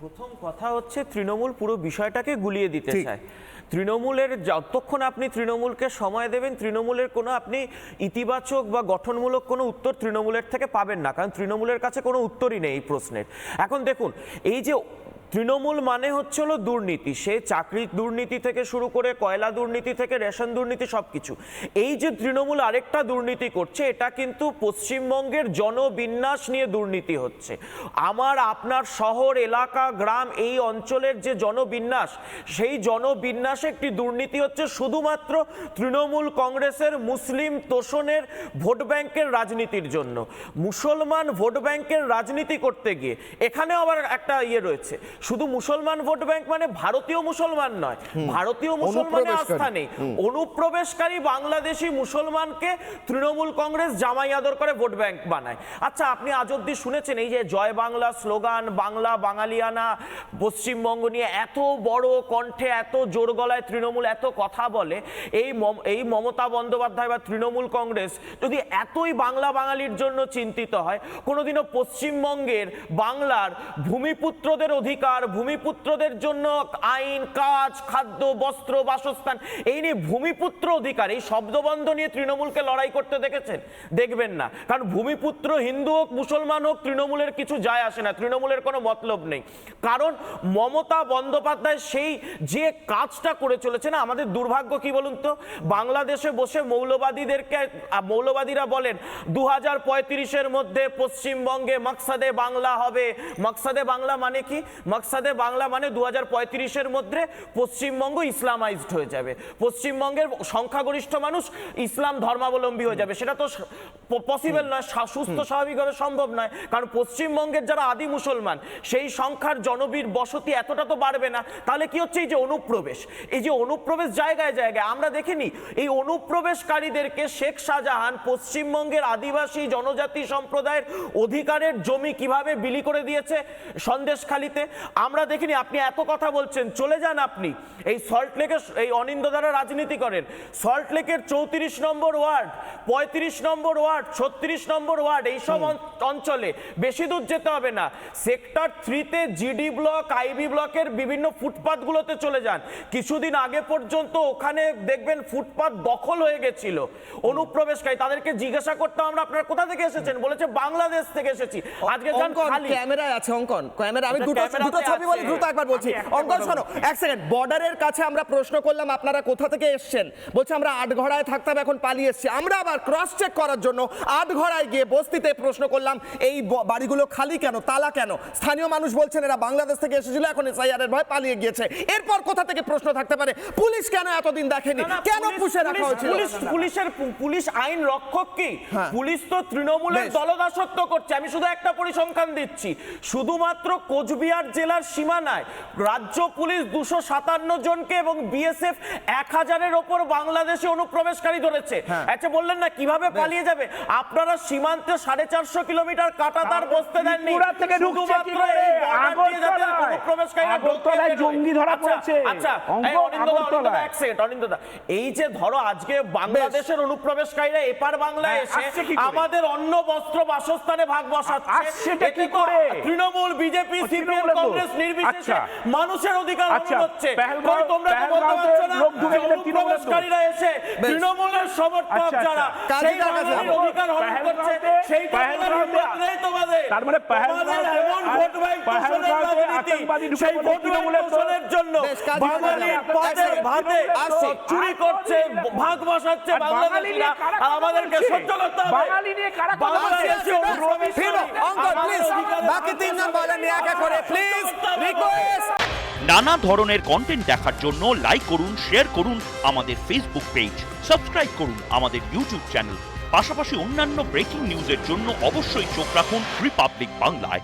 প্রথম কথা হচ্ছে তৃণমূল পুরো বিষয়টাকে গুলিয়ে দিতে। চায়। তৃণমূলের যতক্ষণ আপনি তৃণমূলকে সময় দেবেন তৃণমূলের কোনো আপনি ইতিবাচক বা গঠনমূলক কোনো উত্তর তৃণমূলের থেকে পাবেন না। কারণ তৃণমূলের কাছে কোনো উত্তরই নেই এই প্রশ্নের। এখন দেখুন এই যে তৃণমূল মানে হচ্ছে হলো দুর্নীতি। সে চাকরির দুর্নীতি থেকে শুরু করে কয়লা দুর্নীতি থেকে রেশন দুর্নীতি সব কিছু এই যে তৃণমূল আরেকটা দুর্নীতি করছে, এটা কিন্তু পশ্চিমবঙ্গের জনবিন্যাস নিয়ে দুর্নীতি হচ্ছে। আমার, আপনার শহর, এলাকা, গ্রাম, এই অঞ্চলের যে জনবিন্যাস, সেই জনবিন্যাসে একটি দুর্নীতি হচ্ছে শুধুমাত্র তৃণমূল কংগ্রেসের মুসলিম তোষণের ভোট ব্যাংকের রাজনীতির জন্য। মুসলমান ভোট ব্যাংকের রাজনীতি করতে গিয়ে, এখানেও আবার একটা ইয়ে রয়েছে। শুধু মুসলমান ভোট ব্যাংক মানে ভারতীয় মুসলমান নয় ভারতীয় মুসলমানের। আস্থা নেই অনুপ্রবেশকারী বাংলাদেশি মুসলমানকে তৃণমূল কংগ্রেস জামাই আদর করে ভোট ব্যাংক বানায়। আচ্ছা আপনি আজ অব্দি শুনেছেন এই যে জয় বাংলা স্লোগান বাংলা বাঙালিয়ানা পশ্চিমবঙ্গ নিয়ে এত বড় কণ্ঠে এত জোর গলায় তৃণমূল এত কথা বলে এই এই মমতা বন্দ্যোপাধ্যায় বা তৃণমূল কংগ্রেস যদি এতই বাংলা বাঙালির জন্য চিন্তিত হয় কোনোদিনও পশ্চিমবঙ্গের বাংলার ভূমিপুত্রদের অধিকার ভূমিপুত্রদের জন্য আইন, কাজ, খাদ্য, বস্ত্র, বাসস্থান, এই নিয়ে ভূমিপুত্র অধিকার, এই শব্দবন্ধ নিয়ে তৃণমূলকে লড়াই করতে দেখেছেন? দেখবেন না। কারণ ভূমিপুত্র হিন্দু হোক, মুসলমান হোক, তৃণমূলের কিছু যায় আসে না। তৃণমূলের কোনো মতলব নেই। কারণ মমতা বন্দ্যোপাধ্যায় সেই যে কাজটা করে চলেছে না আমাদের দুর্ভাগ্য কি বলুন তো? বাংলাদেশে বসে মৌলবাদীদেরকে মৌলবাদীরা বলেন দু হাজার পঁয়ত্রিশের মধ্যে পশ্চিমবঙ্গে মাকসাদে বাংলা হবে। মাকসাদে বাংলা মানে কি? মাকসাদে বাংলা মানে দু হাজার পঁয়ত্রিশের মধ্যে পশ্চিমবঙ্গ ইসলামাইজড হয়ে যাবে। পশ্চিমবঙ্গের সংখ্যাগরিষ্ঠ মানুষ ইসলাম ধর্মাবলম্বী হয়ে যাবে। সেটা তো পসিবল নয় সুস্থ স্বাভাবিকভাবে সম্ভব নয়। কারণ পশ্চিমবঙ্গের যারা আদি মুসলমান সেই সংখ্যার জনবীর বসতি এতটা তো বাড়বে না। তাহলে কি হচ্ছে? এই যে অনুপ্রবেশ এই যে অনুপ্রবেশ জায়গায় জায়গায় আমরা দেখিনি এই অনুপ্রবেশকারীদেরকে শেখ শাহজাহান পশ্চিমবঙ্গের আদিবাসী জনজাতি সম্প্রদায়ের অধিকারের জমি কীভাবে বিলি করে দিয়েছে সন্দেশখালিতে? আমরা দেখিনি আপনি এত কথা বলছেন চলে যান আপনি। এই সল্ট লেকে এই অনিন্দ দ্বারা রাজনীতি করেন। সল্ট লেকের চৌত্রিশ নম্বর ওয়ার্ড পঁয়ত্রিশ নম্বর ওয়ার্ড ছত্রিশ নম্বর ওয়ার্ড এইসব অঞ্চলে বেশি দূর যেতে হবে না। সেক্টর থ্রিতে জিডি ব্লক আইবি ব্লকের বিভিন্ন ফুটপাথগুলোতে চলে যান। কিছুদিন আগে পর্যন্ত ওখানে দেখবেন ফুটপাথ দখল হয়ে গেছিল। অনুপ্রবেশকারী তাদেরকে জিজ্ঞাসা করতাম আমরা আপনারা কোথা থেকে এসেছেন? বলেছে বাংলাদেশ থেকে এসেছি। আজকে ক্যামেরায় আছে অঙ্কন। ক্যামেরা আমি দুটো ক্যামেরাতে দুটো ছবি বলি দ্রুত একবার বলছি। অঙ্কন শোনো এক সেকেন্ড বর্ডারের কাছে আমরা প্রশ্ন করলাম আপনারা কোথা থেকে এসেছেন? বলছে আমরা আটঘড়ায় থাকতাম এখন পালিয়ে এসেছি। আমরা আবার ক্রস চেক করার জন্য আটঘড়ায় গিয়ে বস্তিতে প্রশ্ন করলাম এই বাড়িগুলো খালি কেন তালা কেন? স্থানীয় মানুষ বলছেন এরা বাংলাদেশ থেকে এসেছিল এখন এসআইআর এর ভয় পালিয়ে গিয়েছে। এরপর কোথা থেকে প্রশ্ন থাকতে পারে? পুলিশ কেন এতদিন দেখেনি? কেন পুষে রাখা পুলিশ- হয়েছিল? পুলিশ পুলিশের পুলিশ আইন রক্ষক কি? হ্যাঁ। পুলিশ তো তৃণমূলের। দলদাসত্ব করছে। আমি শুধু একটা পরিসংখ্যান দিচ্ছি। শুধুমাত্র কোচবিহার জেলার সীমানায় রাজ্য পুলিশ দুশো সাতান্ন জনকে এবং বিএসএফ এক হাজারের ওপর বাংলাদেশে অনুপ্রবেশকারী ধরেছে। হ্যাঁ। আচ্ছা বললেন না কীভাবে পালিয়ে যাবে? আপনারা সীমান্তে সাড়ে চারশো কিলোমিটার কাটাতার বসতে দেননি। এই যে ধরো আজকে বাংলাদেশের অনুপ্রবেশকারীরা এপার বাংলায় হ্যাঁ, এসে আমাদের অন্ন বস্ত্র বাসস্থানে ভাগ বসাচ্ছে। আসছেটা কি করে? Trinamool BJP CPM. কংগ্রেস নির্বিশেষে আচ্ছা। মানুষের অধিকার আচ্ছা, হরণ হচ্ছে কই তোমরা তো বলতে পারছ না? লোক ঢুকে গেলে তৃণমূলের অনুপ্রবেশকারীরা এসে তৃণমূলের সমর্থক আচ্ছা, আচ্ছা। যারা সেই কাকা বাঙালির যাব। অধিকার হরণ করছে। হিম্মত নেই তোমাদের। তার মানে তোমাদের এমন ভোট ব্যাংক তোষণের রাজনীতি, সেই ভোট ব্যাংক তৃণমূলের জন্য বাঙালির। পথে ভাতে চুরি করছে। ভাগ বসাচ্ছে বাংলাদেশিরা আর আমাদেরকে সহ্য করতে হবে। বাঙালি নিয়ে কারা বাংলাদেশি বাকি তিনজন বলেন নিয়ে একে করে প্লিজ রিকোয়েস্ট নানা ধরনের কন্টেন্ট দেখার জন্য লাইক করুন শেয়ার করুন আমাদের ফেসবুক পেজ সাবস্ক্রাইব করুন আমাদের ইউটিউব চ্যানেল পাশাপাশি অন্যান্য ব্রেকিং নিউজের জন্য অবশ্যই চোখ রাখুন রিপাবলিক বাংলায়